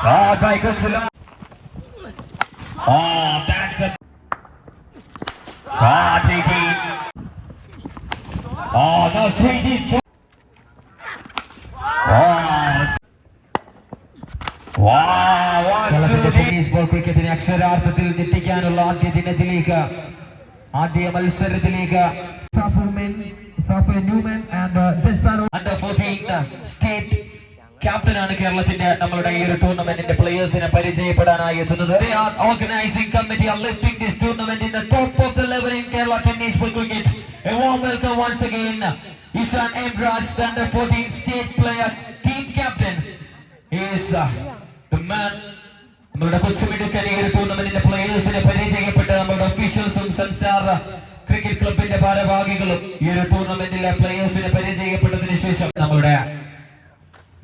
Shot by Kutsula. Oh, that's a shot taking. Oh, no, Sweetie. Wow. Wow, one, two, three. Tennis ball ക്രിക്കറ്റിനെ അക്ഷരാർത്ഥത്തിൽ ഞെട്ടിക്കാനുള്ള ആദ്യ ദിനത്തിലേക്ക് ആദ്യ മത്സരത്തിലേക്ക് Safu men, Safu Newman and uh, Despero under fourteen state ക്യാപ്റ്റനാണ് കേരളത്തിന്റെ നമ്മളുടെ ഈ ഒരു ടൂർണമെന്റിന്റെ പ്ലേയേഴ്സിനെ പരിചയപ്പെടാനായി എത്തുന്നത്. Organising committee are lifting this tournament in the top of the level in Kerala tennis ball cricket a warm welcome once again Ishan എംബ്രാജ് standard 14 state player team captain is the man നമ്മളുടെ കൊച്ചുമിടുക്കൻ ഈ ഒരു ടൂർണമെന്റിന്റെ പ്ലേയേഴ്സിനെ പരിചയപ്പെട്ട നമ്മുടെ ഒഫീഷ്യൽസും സൻസ്റ്റാർ cricket ക്ലബിന്റെ ഭാരവാഹികളും ഈ ഒരു ടൂർണമെന്റിലെ പ്ലേയേഴ്സിനെ പരിചയപ്പെട്ടതിന് ശേഷം നമ്മളുടെ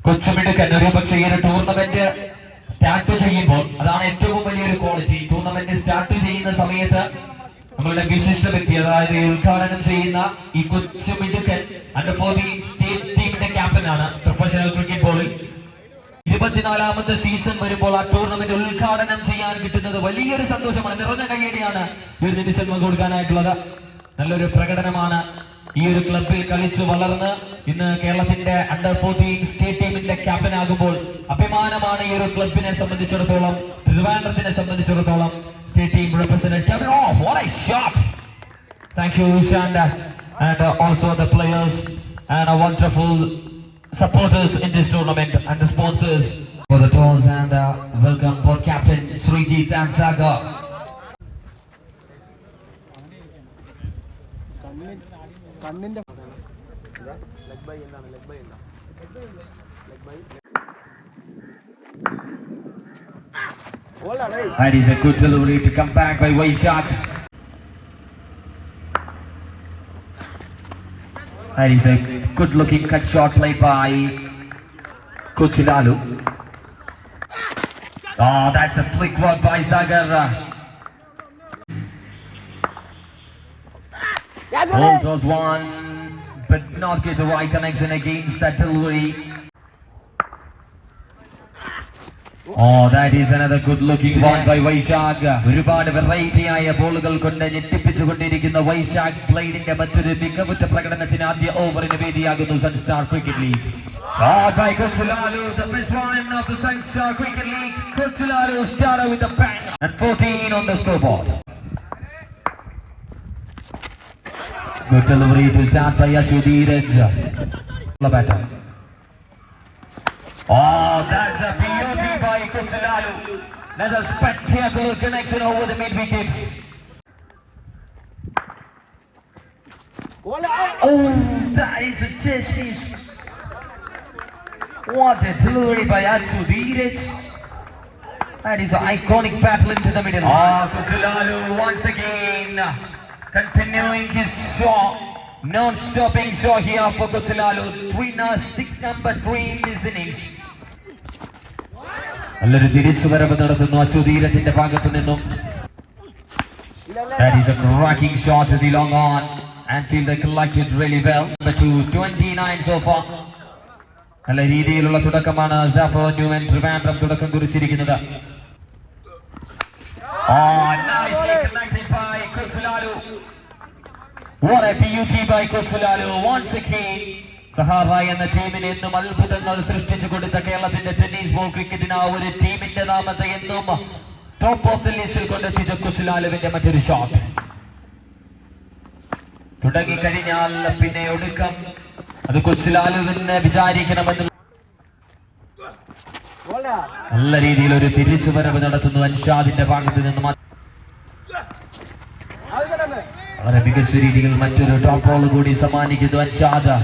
കൊച്ചുമിടുക്കൻ ഒരു ഈ ഒരു ടൂർണമെന്റ് സ്റ്റാർട്ട് ചെയ്യുമ്പോൾ അതാണ് ഏറ്റവും വലിയൊരു ക്വാളിറ്റി ടൂർണമെന്റ് സ്റ്റാർട്ട് ചെയ്യുന്ന സമയത്ത് നമ്മളുടെ വിശിഷ്ട വ്യക്തി അതായത് ഉദ്ഘാടനം ചെയ്യുന്ന ഈ കൊച്ചുമിടുക്കൻ അണ്ടർ ഫോർട്ടീൻ സ്റ്റേറ്റ് ടീമിന്റെ ക്യാപ്റ്റനാണ് പ്രൊഫഷണൽ ക്രിക്കറ്റ് ബോളിൽ ഇരുപത്തിനാലാമത്തെ സീസൺ വരുമ്പോൾ ആ ടൂർണമെന്റ് ഉദ്ഘാടനം ചെയ്യാൻ കിട്ടുന്നത് വലിയൊരു സന്തോഷമാണ്. നിറഞ്ഞ കയ്യടിയാണ്. ഒരു നിമിഷം കൊടുക്കാനായിട്ടുള്ളത്. നല്ലൊരു പ്രകടനമാണ്. ഈ ഒരു ക്ലബിൽ കളിച്ച് വളർന്ന് ഇന്ന് കേരളത്തിന്റെ അണ്ടർ ഫോർട്ടീൻ സ്റ്റേറ്റ് ടീമിന്റെ ക്യാപ്റ്റൻ ആകുമ്പോൾ അഭിമാനമാണ് ഈ ഒരു ക്ലബിനെ സംബന്ധിച്ചിടത്തോളം ത്രിവാൻഡ്രത്തിനെ സംബന്ധിച്ചിടത്തോളം. State team representative shot thank you ഇഷാന്റെ and also the players and a wonderful supporters in this tournament and sponsors for the toss and welcome for captain Sreejith and കണ്ണിന്റെ ഓളാടേ That is a good delivery to come back by Vaishak. That is a good looking cut shot played by Kuchilalu. Oh, that's a flick work by Sagar. Hold was one, but not get the right connection against that delivery. Oh, that is another good looking one by Vaishakh ഒരുപാട് variety ആയ ബോളുകൾ കൊണ്ട് ഞെട്ടിപ്പിച്ചുകൊണ്ടിരിക്കുന്ന വൈശാഖ് പ്ലേഡിന്റെ മറ്റൊരു മികവുറ്റ പ്രകടനത്തിന് ആദ്യ ഓവറിന് വേദിയാകുന്നു Sunstar cricket league Shot by Kutsulalu, the first one of the Sunstar Cricket League. Kutsulalu started with a bang and 14 on the scoreboard. Good delivery to start by Achu Dheeraj. The batter. Oh, that's a beauty by Kutsalalu. Another spectacular connection over the mid wickets. Oh, that is a chest miss. What a delivery by Achu Dheeraj. That is an iconic battle into the middle. Ah, Kutsalalu once again continuing his shot. Non-stopping shot here for Kutsalalu. Three now six number three in this innings. നല്ലൊരു തിരിച്ചുവരവ് നടത്തുന്നു അച്ചു ധീരജിന്റെ ഭാഗത്തു നിന്നും That is a cracking shot to the long on. Anfield collected really well. Number two, 29 so far. നല്ല രീതിയിലുള്ള തുടക്കമാണ് SAPHO Newman Trivandrum തുടക്കം കുറിച്ചിരിക്കുന്നത് Oh, nicely Sahara എന്ന ടീമിന് എന്നും അത്ഭുതങ്ങൾ സൃഷ്ടിച്ചു കൊടുത്ത കേരളത്തിന്റെ ടെന്നീസ് ബോൾ ക്രിക്കറ്റിന് ആ ഒരു ടീമിന്റെ നാമത്തെ എന്നും ടോപ്പ് ഓഫ് ദി ലിസ്റ്റിൽ കൊണ്ടെത്തിച്ച കൊച്ചുലാലുവിന്റെ മറ്റൊരു ഷോട്ട് തുടങ്ങി കഴിഞ്ഞാൽ പിന്നെ ഒടുക്കം അത് കൊച്ചുലാലുവിന് വിചാരിക്കണമെന്ന് നല്ല രീതിയിൽ ഒരു തിരിച്ചുവരവ് നടത്തുന്നു അൻഷാദിന്റെ ഭാഗത്ത് നിന്ന് വളരെ മികച്ച രീതിയിൽ മറ്റൊരു ടോപ്പ് ബോൾ കൂടി സമ്മാനിക്കുന്നു Anshad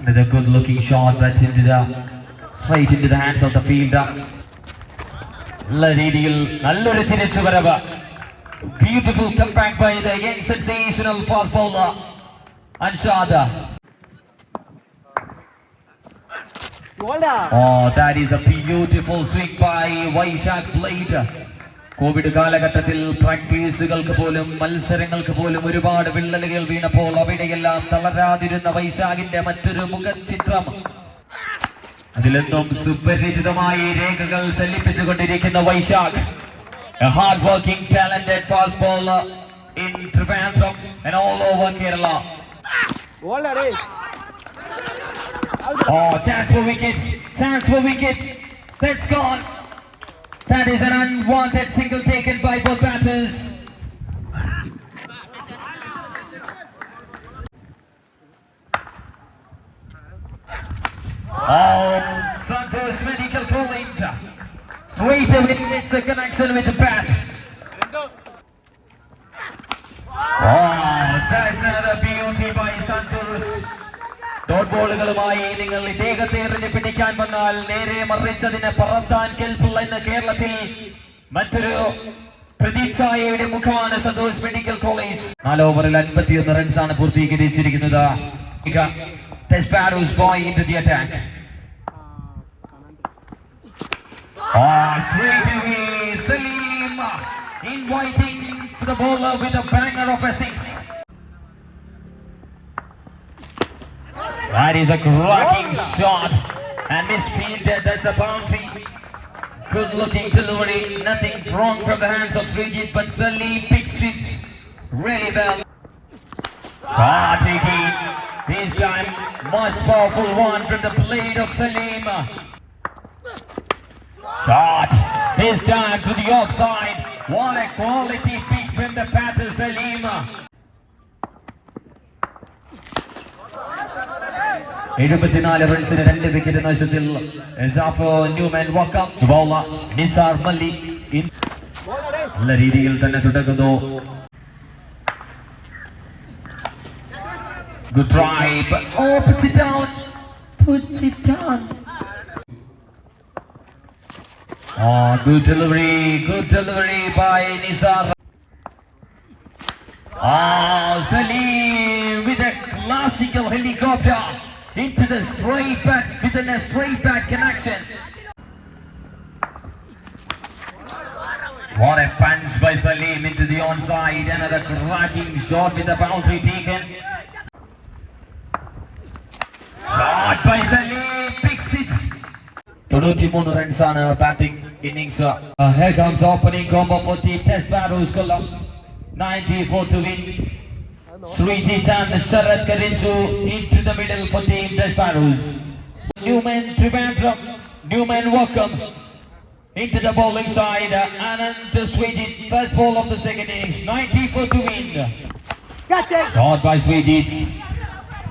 Another good looking shot that into the straight into the hands of the fielder. നല്ല രീതിയിൽ നല്ലൊരു തിരിച്ചുവരവ് beautiful come back by the young sensational fast bowler Anshad ഓളാ Oh, that is a beautiful swing by Vaishak Blade. Covid കാലഘട്ടത്തിൽ പ്രാക്ടീസുകൾക്ക് പോലും മത്സരങ്ങൾക്ക് പോലും ഒരുപാട് വിള്ളലുകൾ വീണപ്പോൾ അവിടെയെല്ലാം തളരാതിരുന്ന വൈശാഖിന്റെ മറ്റൊരു മുഖചിത്രം അതിലെന്തും സുപരിചിതമായി രേഖകൾ ചലിപ്പിച്ചുകൊണ്ടിരിക്കുന്ന Vaishakh A hard-working, talented fast bowler in Trivandrum and all over Kerala. Oh, chance for wickets, chance for wickets. That's gone. That is an unwanted single taken by both batters. Oh, Santos Medical Collins. Straight away makes a connection with the bat. Oh, that's another beauty by Santos. Dot ബോളുകളുമായി നിങ്ങൾ ഇദ്ദേഹത്തെ എറിഞ്ഞ് പിടിക്കാൻ വന്നാൽ നേരെ മറിച്ചതിനെ പറത്താൻ കേൾപ്പുള്ള എന്ന കേരളത്തിൽ മറ്റൊരു പ്രതിച്ഛായയുടെ മുഖമാണ് സന്തോഷ് മെഡിക്കൽ കോളേജ്. നാല് ഓവറിൽ അൻപത്തിയൊന്ന് റൺസ് ആണ് പൂർത്തീകരിച്ചിരിക്കുന്നത് Salim inviting the bowler with a banger of a six. That is a cracking shot and misfielded. That's a boundary. Good looking delivery. Nothing wrong from the hands of Srijit, but Salim picks it really well. Shot This time, much powerful one from the blade of Salim. Shot. This time to the offside. What a quality pick from the batter Salim. എഴുപത്തിനാല് റൺസിന് രണ്ട് wicket നഷ്ടത്തിൽ SAPHO Newman Vakkom bowler Nisar മല്ലി in- നല്ല രീതിയിൽ തന്നെ തുടങ്ങുന്നു Good try, but oh, puts it down. Puts it down. Oh, good delivery, good delivery by Nisar. Oh, Salim with a classical helicopter into the straight back with the straight back connection. What a punch by Salim into the onside. Another cracking shot with the boundary taken. Shot by Salim. Picks it. 93 runs on a batting innings. Uh, here comes opening combo for the test battles. 94 to win. Sriji Chan Sharad Karinchu into the middle for Team Desparus. Newman Trivandrum, Newman welcome into the bowling side. Uh, Anand Swijit, first ball of the second innings, 94 to win. Gotcha. Shot by Swijit.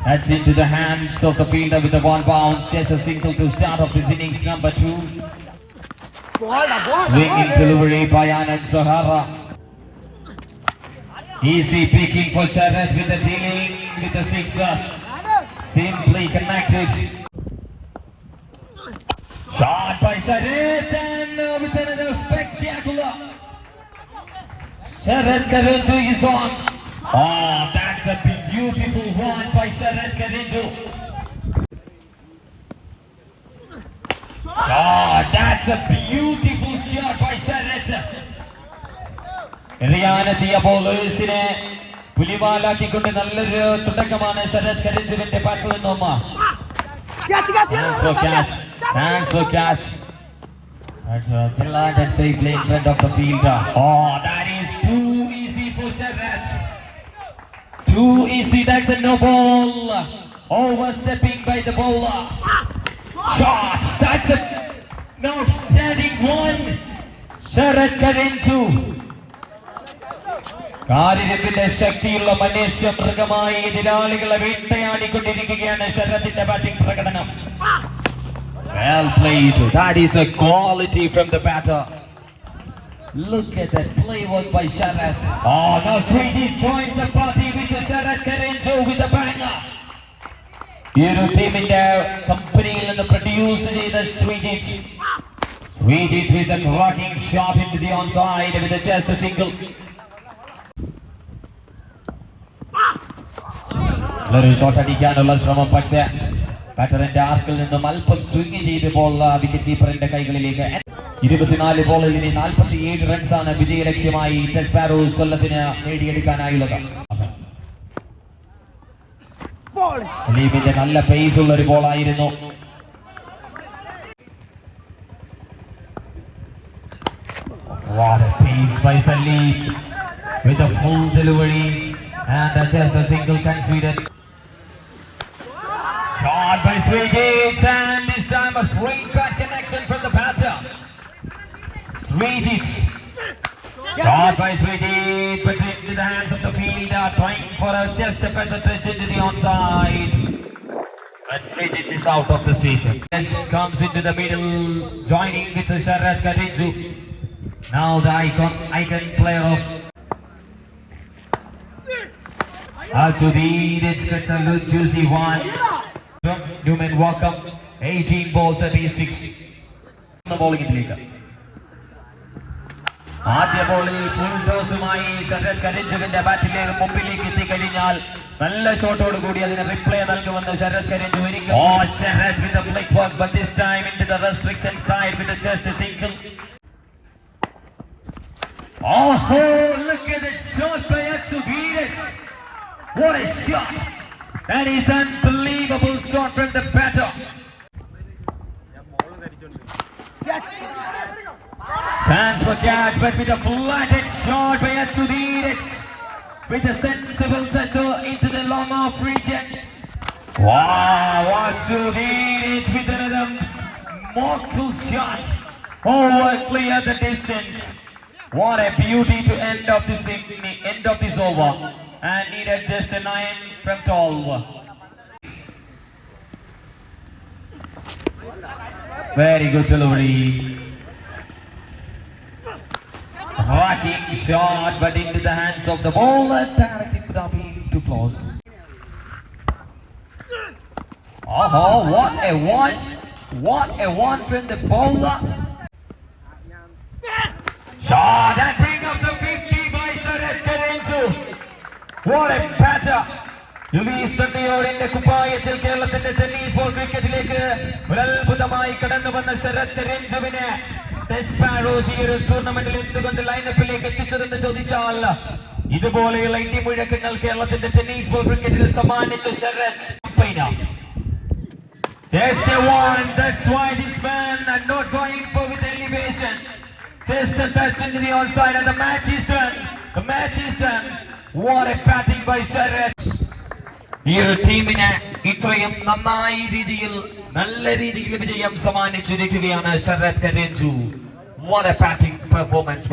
That's into the hands of the fielder with the one bounce. Just a single to start off this innings, number two. Swinging delivery by Anand Sahara. Easy picking for Sharat with the dealing with the sixers. Simply connected. Shot by Sharat and with another spectacular. Sharat Karinju is on. Oh, that's a beautiful one by Sharat Karinju. Oh, ah, that's a beautiful shot by Sharat. എറിയാനെത്തിയ ബോളേഴ്സിനെ പുലിവാലാക്കിക്കൊണ്ട് നല്ലൊരു തുടക്കമാണ് ശരത് കരിഞ്ചുവിന്റെ പാട്ടിൽ നിന്നും catch catch Thanks for catch. Thanks for catch. That's a Gillard and safely in front of the fielder. Oh, that is too easy for Sharat. Too easy. That's a no ball. Overstepping by the bowler. Shots. That's a an outstanding one. Sharat Karinju. കാരിരപ്പിന്റെ ശക്തിയുള്ള മനുഷ്യ മൃഗമായി എതിരാളികളെ വേട്ടയാടിക്കൊണ്ടിരിക്കുകയാണ് ശരത്തിന്റെ batting പ്രകടനം Well played. That is a quality from the batter. Look at that play work by Sharat. Oh, now Srijit joins the party with the Sharat Karenjo with the banger. ഈ ഒരു ടീമിന്റെ കമ്പനിയിൽ നിന്ന് പ്രൊഡ്യൂസ് ചെയ്ത Sreejith Sreejith with a cracking shot into the onside with a just നല്ലൊരു shot ശ്രമം. പക്ഷേ ബാറ്ററിന്റെ ആർക്കിൽ നിന്നും അല്പം സ്വിംഗ് ചെയ്തപ്പോൾ വിക്കറ്റ് കീപ്പറിന്റെ കൈകളിലേക്ക്. ഇരുപത്തിനാല് ബോളിൽ ഇനി നാൽപ്പത്തി ഏഴ് റൺസാണ് വിജയ ലക്ഷ്യമായി ടെസ്റ്റ് കൊല്ലത്തിന് നേടിയെടുക്കാനായുള്ളത്. നല്ല പേസ് ഉള്ള ഒരു ബോളായിരുന്നു What a. Shot by Sweetit and this time a straight cut connection from the batter. Sweetit. Shot by Sweetit but into the hands of the fielder trying for a just a feather touch into the onside. But Sweetit is out of the station. Next comes into the middle joining with Sharat Kadinju. Now the icon, icon player of Altudir, it's just a little juicy one. Newman Walker, 18 ball 36. ബോളിംഗിലേക്ക് ആദ്യ ബോളിൽ full ഡോസുമായി Sarath കരിഞ്ചുവിന്റെ ബാറ്റിലേക്ക് മുമ്പിലേക്ക് എത്തിക്കഴിഞ്ഞാൽ നല്ല ഷോട്ടോട് കൂടി അതിന് reply നൽകുമെന്ന് ശരത് കരിഞ്ചു ഒരിക്കൽ ഓ Sarath with the flick work but this time into the restriction side with a just a single Oh, look at the shot by Atsugiris. What a shot! That is unbelievable shot from the batter. Chance for catch, but with a flatted shot by Atsugiris. With a sensible touch into the long off region. Wow, Atsugiris with another mortal shot. Oh, over clear the distance. What a beauty to end of this inning, end of this over. And needed just a nine 12. Very good delivery. Rocking shot, but into the hands of the bowler. Directed without being too close. Oh, what a one! What a one from the bowler. Shot and bring up the 50 by Sharat Karenju. What a batter. ലുവീസ് തണ്ടിയോടിന്റെ കുപ്പായത്തിൽ കേരളത്തിന്റെ tennis ball ക്രിക്കറ്റിലേക്ക് ഒരു അത്ഭുതമായി കടന്നു വന്ന ശരത് രഞ്ജുവിനെ ടെസ്പാരോസ് ഈ ഒരു ടൂർണമെന്റിൽ എന്തുകൊണ്ട് ലൈനപ്പിലേക്ക് എത്തിച്ചതെന്ന് ചോദിച്ചാൽ ഇതുപോലെയുള്ള ഇന്ത്യ മുഴക്കങ്ങൾ കേരളത്തിന്റെ ടെന്നീസ് ബോൾ ക്രിക്കറ്റിൽ സമ്മാനിച്ച Sarath പൈന Just a one, that's why this man are not going for with elevation. Just a touch into the onside and the match is done. The match is done. What a batting by Sharat. ഈ ഒരു ടീമിന് ഇത്രയും നന്നായി രീതിയിൽ നല്ല രീതിയിൽ വിജയം സമ്മാനിച്ചിരിക്കുകയാണ് ശരത് കരേഞ്ചു. What a performance